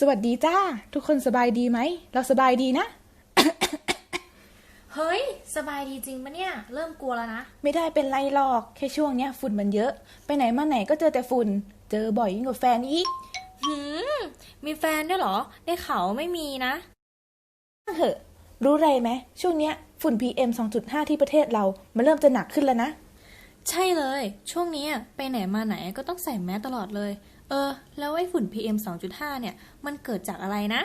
สวัสดีจ้า ทุกคนสบายดีไหม เราสบายดีนะ เฮ้ย สบายดีจริงปะเนี่ย เริ่มกลัวแล้วนะ ไม่ได้เป็นไรหรอก แค่ช่วงเนี้ยฝุ่นมันเยอะ ไปไหนมาไหนก็เจอแต่ฝุ่น เจอบ่อยยิ่งกว่าแฟนอีก หืม มีแฟนด้วยเหรอ ได้ข่าวว่าไม่มีนะ เหอะ รู้ไรไหม ช่วงเนี้ยฝุ่น PM 2.5 ที่ประเทศเรา มันเริ่มจะหนักขึ้นแล้วนะ ใช่เลย ช่วงนี้ไปไหนมาไหนก็ต้องใส่แมสตลอดเลย เออ แล้วไอ้ฝุ่น PM 2.5 เนี่ย มันเกิดจากอะไรนะ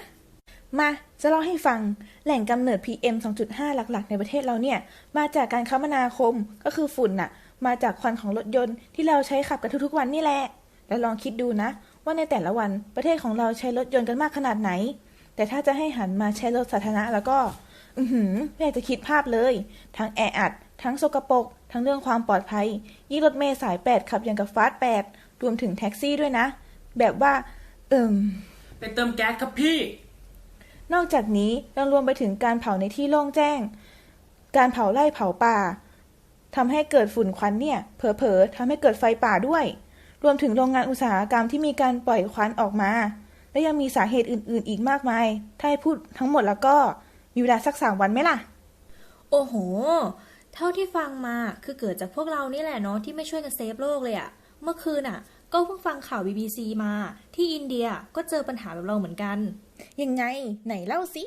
มาจะเล่าให้ฟังแหล่งกำเนิด PM 2.5 หลักๆ ในประเทศเราเนี่ย มาจากการคมนาคมก็คือฝุ่นน่ะ มาจากควันของรถยนต์ที่เราใช้ขับกันทุกๆวันนี่แหละ แล้วลองคิดดูนะ ว่าในแต่ละวันประเทศของเราใช้รถยนต์กันมากขนาดไหน แต่ถ้าจะให้หันมาใช้รถสาธารณะแล้วก็ อือหือไม่อยากจะคิดภาพเลย ทั้งแออัดทั้งสกปรกทั้งเรื่องความปลอดภัย ยิ่งรถเมล์สาย 8 ขับอย่างกับฟาสต์8 รวมถึงแท็กซี่ด้วยนะ แบบว่า เอิ่มไปเติมแก๊สครับพี่ นอกจากนี้ยังรวมไปถึงการเผาในที่โล่งแจ้ง การเผาไร่เผาป่าทำให้เกิดฝุ่นควันเนี่ย เผลอๆทำให้เกิดไฟป่าด้วย รวมถึงโรงงานอุตสาหกรรมที่มีการปล่อยควันออกมา และยังมีสาเหตุอื่น ๆ อีกมากมาย ถ้าให้พูดทั้งหมดแล้วก็มีเวลาสักสามวันไหมล่ะ โอ้โห เท่าที่ฟังมาคือเกิดจากพวกเรานี่แหละเนาะที่ไม่ช่วยกันเซฟโลกเลยอะ เมื่อคืนอะก็เพิ่งฟังข่าว BBC มา ที่อินเดียก็เจอปัญหาแบบเราเหมือนกัน ยังไงไหนเล่าสิ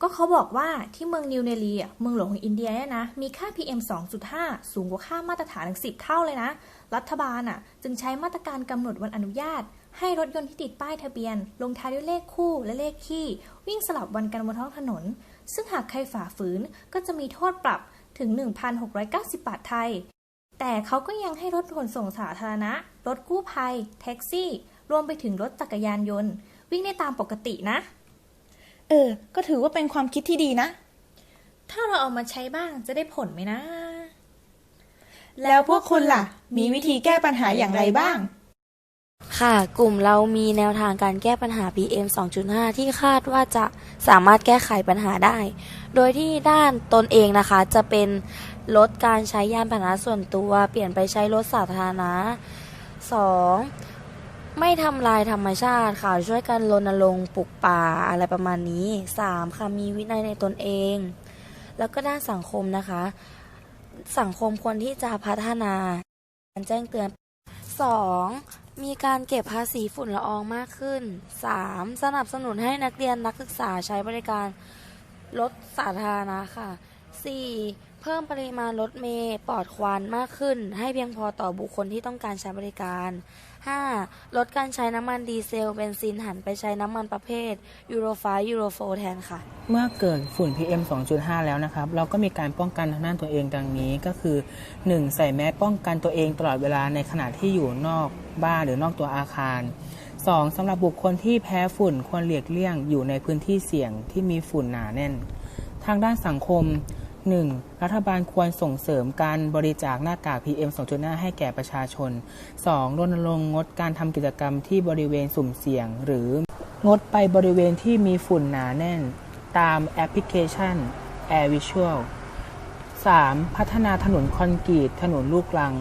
ก็เขาบอกว่าที่เมืองนิวเดลีอะเมืองหลวงของอินเดียเนี่ยนะ มีค่า PM 2.5 สูงกว่าค่ามาตรฐานถึง 10 เท่าเลยนะ รัฐบาลอะ จึงใช้มาตรการกำหนดวันอนุญาต ให้รถยนต์ที่ติดป้ายทะเบียน ลงท้ายด้วยเลขคู่และเลขคี่วิ่งสลับวันกันบนท้องถนน ซึ่งหากใครฝ่าฝืนก็จะมีโทษปรับถึง 1,690 บาทไทย แต่เขาก็ยังให้รถขนส่งสาธารณะ รถกู้ภัย แท็กซี่ รวมไปถึงรถจักรยานยนต์ วิ่งได้ตามปกตินะ เออ ก็ถือว่าเป็นความคิดที่ดีนะ ถ้าเราเอามาใช้บ้างจะได้ผลไหมนะ แล้วพวกคุณล่ะ มีวิธีแก้ปัญหาอย่างไรบ้าง ค่ะ กลุ่มเรามีแนวทางการแก้ปัญหา PM 2.5 ที่คาดว่าจะสามารถแก้ไขปัญหาได้ โดยที่ด้านตนเองนะคะ จะเป็นลดการใช้ยานพาหนะส่วนตัว เปลี่ยนไปใช้รถสาธารณะ 2. ไม่ทำลายธรรมชาติค่ะ ช่วยกันรณรงค์ปลูกป่าอะไรประมาณนี้ 3. ค่ะ มีวินัยในตนเอง แล้วก็ด้านสังคมนะคะ สังคมควรที่จะพัฒนา การแจ้งเตือน 2. มีการเก็บภาษีฝุ่นละอองมากขึ้น 3. สนับสนุนให้นักเรียนนักศึกษาใช้บริการรถสาธารณะค่ะ 4. เพิ่มปริมาณรถเมล์ปลอดควันมากขึ้น ให้เพียงพอต่อบุคคลที่ต้องการใช้บริการ 5. ลดการใช้น้ำมันดีเซลเบนซินหันไปใช้น้ำมันประเภทยูโร5ยูโร4แทนค่ะ เมื่อเกิดฝุ่น PM 2.5 แล้วนะครับ เราก็มีการป้องกันทางด้านตัวเองดังนี้ก็คือ 1. ใส่แมสป้องกันตัวเองตลอดเวลาในขณะที่อยู่นอกบ้านหรือนอกตัวอาคาร 2. สำหรับบุคคลที่แพ้ฝุ่นควรหลีกเลี่ยงอยู่ในพื้นที่เสี่ยงที่มีฝุ่นหนาแน่น ทางด้านสังคม 1. รัฐบาลควรส่งเสริมการบริจาคหน้ากาก PM 2.5 ให้แก่ประชาชน 2. รณรงค์งดการทำกิจกรรมที่บริเวณสุ่มเสี่ยง หรืองดไปบริเวณที่มีฝุ่นหนาแน่น ตามแอปพลิเคชัน Air Visual 3. พัฒนาถนนคอนกรีต ถนนลูกรัง